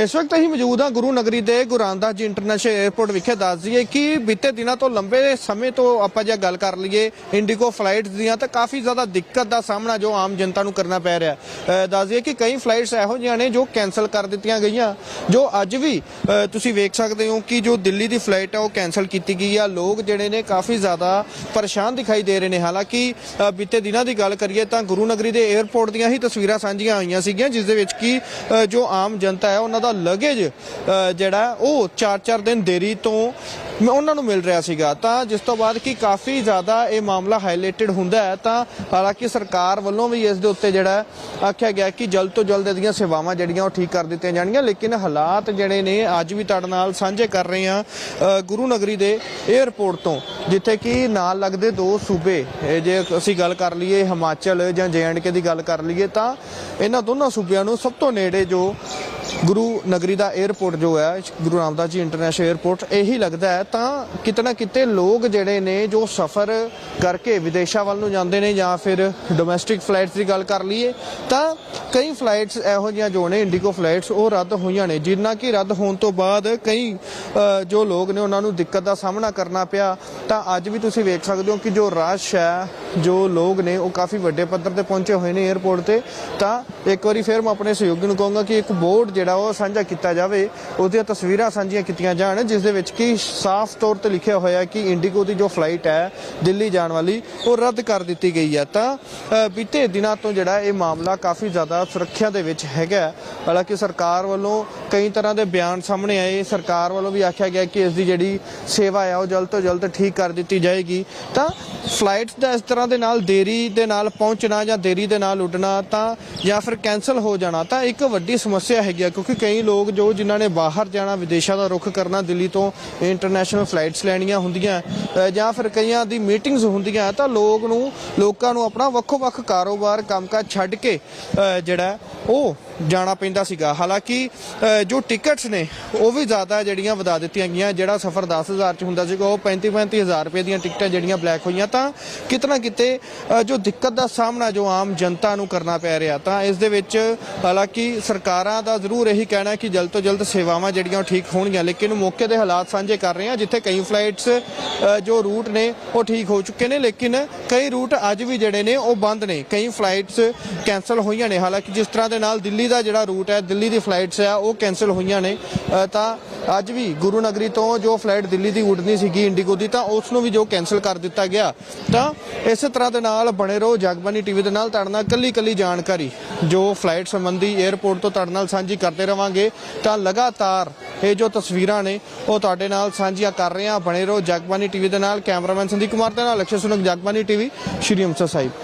ਇਸ ਵਕਤ ਅਸੀਂ ਮੌਜੂਦ ਹਾਂ ਗੁਰੂ ਨਗਰੀ ਦੇ ਗੁਰੂ ਜੀ ਇੰਟਰਨੈਸ਼ਨਲ 에ਅਰਪੋਰਟ ਵਿਖੇ। ਦੱਸ ਦਈਏ ਕਿ ਬੀਤੇ ਦਿਨਾਂ ਤੋਂ ਲੰਬੇ ਸਮੇਂ ਤੋਂ ਆਪਾਂ ਜੇ ਗੱਲ ਕਰ ਲਈਏ, ਇੰਡੀਗੋ ਫਲਾਈਟਸ ਦੀਆਂ ਤਾਂ ਕਾਫੀ ਜ਼ਿਆਦਾ ਦਿੱਕਤ ਦਾ ਸਾਹਮਣਾ ਜੋ ਆਮ ਜਨਤਾ ਨੂੰ ਕਰਨਾ ਪੈ ਰਿਹਾ। ਹੈ ਦੱਸ ਦਈਏ ਕਿ ਕਈ ਫਲਾਈਟਸ ਇਹੋ ਜਿਹੀਆਂ ਨੇ ਜੋ ਕੈਨਸਲ ਕਰ ਦਿੱਤੀਆਂ ਗਈਆਂ, ਜੋ ਅੱਜ ਵੀ ਤੁਸੀਂ ਵੇਖ ਸਕਦੇ ਹੋ ਕਿ ਜੋ ਦਿੱਲੀ ਦੀ ਫਲਾਈਟ ਹੈ ਉਹ ਕੈਨਸਲ ਕੀਤੀ ਗਈ ਆ। ਲੋਕ ਜਿਹੜੇ ਨੇ ਕਾਫੀ ਜ਼ਿਆਦਾ ਪਰੇਸ਼ਾਨ ਦਿਖਾਈ ਦੇ ਰਹੇ ਨੇ। ਹਾਲਾਂਕਿ ਬੀਤੇ ਦਿਨਾਂ ਦੀ ਗੱਲ ਕਰੀਏ ਤਾਂ ਗੁਰੂ ਨਗਰੀ ਦੇ 에ਅਰਪੋਰਟ ਦੀਆਂ ਹੀ ਤਸਵੀਰਾਂ ਸਾਂਝੀਆਂ ਹੋਈਆਂ ਸੀਗੀਆਂ, ਜਿਸ ਦੇ ਵਿੱਚ ਕਿ ਜੋ ਆਮ ਜਨਤਾ ਹੈ, ਉਹਨਾਂ ਦਾ ਲਗੇਜ ਜਿਹੜਾ ਉਹ 4-4 ਦਿਨ ਦੇਰੀ ਤੋਂ ਉਹਨਾਂ ਨੂੰ ਮਿਲ ਰਿਹਾ ਸੀਗਾ। ਤਾਂ ਜਿਸ ਤੋਂ ਬਾਅਦ ਕਿ ਕਾਫੀ ਜ਼ਿਆਦਾ ਇਹ ਮਾਮਲਾ ਹਾਈਲਾਈਟਡ ਹੁੰਦਾ ਹੈ, ਤਾਂ ਹਾਲਾਂਕਿ ਸਰਕਾਰ ਵੱਲੋਂ ਵੀ ਇਸ ਦੇ ਉੱਤੇ ਜਿਹੜਾ ਆਖਿਆ ਗਿਆ ਕਿ ਜਲਦ ਤੋਂ ਜਲਦ ਇਹਦੀਆਂ ਸੇਵਾਵਾਂ ਜਿਹੜੀਆਂ ਉਹ ਠੀਕ ਕਰ ਦਿੱਤੀਆਂ ਜਾਣਗੀਆਂ। ਲੇਕਿਨ ਹਾਲਾਤ ਜਿਹੜੇ ਨੇ ਅੱਜ ਵੀ ਤੁਹਾਡੇ ਨਾਲ ਸਾਂਝੇ ਕਰ ਰਹੇ ਹਾਂ ਗੁਰੂ ਨਗਰੀ ਦੇ 에ਅਰਪੋਰਟ ਤੋਂ, ਜਿੱਥੇ ਕਿ ਨਾਲ ਲੱਗਦੇ ਦੋ ਸੂਬੇ ਜੇ ਅਸੀਂ ਗੱਲ ਕਰ ਲਈਏ ਹਿਮਾਚਲ ਜਾਂ ਜੇਐਂਡਕੇ ਦੀ ਗੱਲ ਕਰ ਲਈਏ, ਤਾਂ ਇਹਨਾਂ ਦੋਨਾਂ ਸੂਬਿਆਂ ਨੂੰ ਸਭ ਤੋਂ ਨੇੜੇ ਜੋ ਗੁਰੂ ਨਗਰੀ ਦਾ 에어ਪੋਰਟ ਜੋ ਹੈ, ਗੁਰੂ ਰਾਮਦਾਸ ਜੀ ਇੰਟਰਨੈਸ਼ਨਲ 에어ਪੋਰਟ ਇਹੀ ਲੱਗਦਾ ਹੈ, ਤਾਂ ਕਿਤਨਾ ਕਿਤੇ ਲੋਕ ਜਿਹੜੇ ਨੇ ਜੋ ਸਫ਼ਰ ਕਰਕੇ ਵਿਦੇਸ਼ਾਂ ਵੱਲ ਨੂੰ ਜਾਂਦੇ ਨੇ ਜਾਂ ਫਿਰ ਡੋਮੈਸਟਿਕ ਫਲਾਈਟਸ ਦੀ ਗੱਲ ਕਰ ਲਈਏ, ਤਾਂ ਕਈ ਫਲਾਈਟਸ ਇਹੋ ਜਿਹੀਆਂ ਜੋ ਨੇ ਇੰਡੀਗੋ ਫਲਾਈਟਸ ਉਹ ਰੱਦ ਹੋਈਆਂ ਨੇ, ਜਿੰਨਾ ਕਿ ਰੱਦ ਹੋਣ ਤੋਂ ਬਾਅਦ ਕਈ ਜੋ ਲੋਕ ਨੇ ਉਹਨਾਂ ਨੂੰ ਦਿੱਕਤ ਦਾ ਸਾਹਮਣਾ ਕਰਨਾ ਪਿਆ, ਤਾਂ ਅੱਜ ਵੀ ਤੁਸੀਂ ਵੇਖ ਸਕਦੇ ਹੋ ਕਿ ਜੋ ਰਸ਼ ਹੈ, ਜੋ ਲੋਕ ਨੇ, ਉਹ ਕਾਫੀ ਵੱਡੇ ਪੱਧਰ ਤੇ ਪਹੁੰਚੇ ਹੋਏ ਨੇ 에어ਪੋਰਟ ਤੇ, ਤਾਂ ਇੱਕ ਵਾਰੀ ਫਿਰ ਮੈਂ ਆਪਣੇ ਸਹਿਯੋਗੀ ਨੂੰ ਕਹਾਂਗਾ ਕਿ ਇੱਕ ਬੋਰਡ ਜਿਹੜਾ ਉਹ ਸਾਂਝਾ ਕੀਤਾ ਜਾਵੇ, ਉਹਦੀਆਂ ਤਸਵੀਰਾਂ ਸਾਂਝੀਆਂ ਕੀਤੀਆਂ ਜਾਣ, ਜਿਸ ਦੇ ਵਿੱਚ ਕਿ ਸਾਫ਼ ਤੌਰ ਤੇ ਲਿਖਿਆ ਹੋਇਆ ਕਿ ਇੰਡੀਗੋ ਦੀ ਜੋ ਫਲਾਈਟ ਹੈ ਦਿੱਲੀ ਜਾਣ ਵਾਲੀ, ਉਹ ਰੱਦ ਕਰ ਦਿੱਤੀ ਗਈ ਹੈ। ਤਾਂ ਬੀਤੇ ਦਿਨਾਂ ਤੋਂ ਜਿਹੜਾ ਇਹ ਮਾਮਲਾ ਕਾਫੀ ਜ਼ਿਆਦਾ ਸੁਰੱਖਿਆ ਦੇ ਵਿੱਚ ਹੈਗਾ ਹਾਲਾਂਕਿ ਸਰਕਾਰ ਵੱਲੋਂ ਕਈ ਤਰ੍ਹਾਂ ਦੇ ਬਿਆਨ ਸਾਹਮਣੇ ਆਏ। ਸਰਕਾਰ ਵੱਲੋਂ ਵੀ ਆਖਿਆ ਗਿਆ ਕਿ ਇਸ ਦੀ ਜਿਹੜੀ ਸੇਵਾ ਹੈ, ਉਹ ਜਲਦ ਤੋਂ ਜਲਦ ਠੀਕ ਕਰ ਦਿੱਤੀ ਜਾਏਗੀ। ਤਾਂ, ਫਲਾਈਟਸ ਦਾ ਇਸ ਤਰ੍ਹਾਂ ਦੇ ਨਾਲ ਦੇਰੀ ਦੇ ਨਾਲ ਪਹੁੰਚਣਾ ਜਾਂ ਦੇਰੀ ਦੇ ਨਾਲ ਉੱਡਣਾ ਤਾਂ ਜਾਂ ਫਿਰ ਕੈਨਸਲ ਹੋ ਜਾਣਾ ਤਾਂ ਇੱਕ ਵੱਡੀ ਸਮੱਸਿਆ ਹੈਗੀ ਹੈ। ਕਿਉਂਕਿ ਕਈ ਲੋਕ ਜੋ ਜਿਨ੍ਹਾਂ ਨੇ ਬਾਹਰ ਜਾਣਾ, ਵਿਦੇਸ਼ਾਂ ਦਾ ਰੁਖ ਕਰਨਾ, ਦਿੱਲੀ ਤੋਂ ਇੰਟਰਨੈਸ਼ਨਲ ਫਲਾਈਟਸ ਲੈਣੀਆਂ ਹੁੰਦੀਆਂ ਜਾਂ ਫਿਰ ਕਈਆਂ ਦੀ ਮੀਟਿੰਗਸ ਹੁੰਦੀਆਂ, ਤਾਂ ਲੋਕ ਨੂੰ, ਲੋਕਾਂ ਨੂੰ ਆਪਣਾ ਵੱਖੋ-ਵੱਖ ਕਾਰੋਬਾਰ, ਕੰਮਕਾਜ ਛੱਡ ਕੇ ਜਿਹੜਾ, ਉਹ ਜਾਣਾ ਪੈਂਦਾ ਸੀਗਾ। ਹਾਲਾਂਕਿ ਜੋ ਟਿਕਟਸ ਨੇ, ਉਹ ਵੀ ਜ਼ਿਆਦਾ ਜਿਹੜੀਆਂ ਵਧਾ ਦਿੱਤੀਆਂ ਗਈਆਂ, ਜਿਹੜਾ ਸਫ਼ਰ 10000 ਚ ਹੁੰਦਾ ਸੀਗਾ, ਉਹ 35 35000 ਰੁਪਏ ਦੀਆਂ ਟਿਕਟਾਂ ਜਿਹੜੀਆਂ ਬਲੈਕ ਹੋਈਆਂ, ਤਾਂ ਕਿਤਨਾ ਕਿਤੇ ਜੋ ਦਿੱਕਤ ਦਾ ਸਾਹਮਣਾ ਜੋ ਆਮ ਜਨਤਾ ਨੂੰ ਕਰਨਾ ਪੈ ਰਿਹਾ, ਤਾਂ ਇਸ ਦੇ ਵਿੱਚ, ਹਾਲਾਂਕਿ ਸਰਕਾਰਾਂ ਦਾ ਜ਼ਰੂਰ ਇਹੀ ਕਹਿਣਾ ਕਿ ਜਲਦ ਤੋਂ ਜਲਦ ਸੇਵਾਵਾਂ ਜਿਹੜੀਆਂ ਉਹ ਠੀਕ ਹੋਣਗੀਆਂ, ਲੇਕਿਨ ਮੌਕੇ ਦੇ ਹਾਲਾਤ ਸਾਂਝੇ ਕਰ ਰਹੇ ਹਾਂ, ਜਿੱਥੇ ਕਈ ਫਲਾਈਟਸ ਜੋ ਰੂਟ ਨੇ, ਉਹ ਠੀਕ ਹੋ ਚੁੱਕੇ ਨੇ, ਲੇਕਿਨ ਕਈ ਰੂਟ ਅੱਜ ਵੀ ਜਿਹੜੇ ਨੇ, ਉਹ ਬੰਦ ਨੇ। ਕਈ ਫਲਾਈਟਸ ਕੈਨਸਲ ਹੋਈਆਂ ਨੇ। ਹਾਲਾਂਕਿ ਜਿਸ ਤਰ੍ਹਾਂ ਦੇ ਨਾਲ ਦਿੱਲੀ ਦਾ ਜਿਹੜਾ ਰੂਟ ਹੈ, ਦਿੱਲੀ ਦੀ ਫਲਾਈਟਸ ਆ, ਉਹ ਕੈਨਸਲ ਹੋਈਆਂ ਨੇ। ਤਾਂ ਅੱਜ ਵੀ ਗੁਰੂ ਨਗਰੀ ਤੋਂ ਜੋ ਫਲਾਈਟ ਦਿੱਲੀ ਦੀ ਉੱਡਣੀ ਸੀਗੀ ਇੰਡੀਗੋ ਦੀ, ਤਾਂ ਉਸ ਨੂੰ ਵੀ ਜੋ ਕੈਨਸਲ ਕਰ ਦਿੱਤਾ ਗਿਆ। ਤਾਂ ਇਸੇ ਤਰ੍ਹਾਂ ਦੇ ਨਾਲ ਬਣੇ ਰਹੋ ਜਗਬਾਨੀ ਟੀਵੀ ਦੇ ਨਾਲ। ਤੁਹਾਡੇ ਨਾਲ ਕੱਲੀ ਕੱਲੀ ਜਾਣਕਾਰੀ, ਜੋ ਫਲਾਈਟ ਸੰਬੰਧੀ 에ਅਰਪੋਰਟ ਤੋਂ ਤੁਹਾਡੇ ਨਾਲ ਸਾਂਝੀ ਕਰਦੇ ਰਵਾਂਗੇ। ਤਾਂ ਲਗਾਤਾਰ ਇਹ ਜੋ ਤਸਵੀਰਾਂ ਨੇ, ਉਹ ਤੁਹਾਡੇ ਨਾਲ ਸਾਂਝੀਆਂ ਕਰ ਰਹੇ ਹਾਂ। ਬਣੇ ਰਹੋ ਜਗਬਾਨੀ ਟੀਵੀ ਦੇ ਨਾਲ। ਕੈਮਰਾਮੈਨ ਸੰਦੀਪ ਕੁਮਾਰ ਦੇ ਨਾਲ, ਅਕਸ਼ੇ ਸੁਨਕ, ਜਗਬਾਨੀ ਟੀਵੀ, ਸ਼੍ਰੀ ਅੰਮ੍ਰਿਤਸਰ ਸਾਹਿਬ।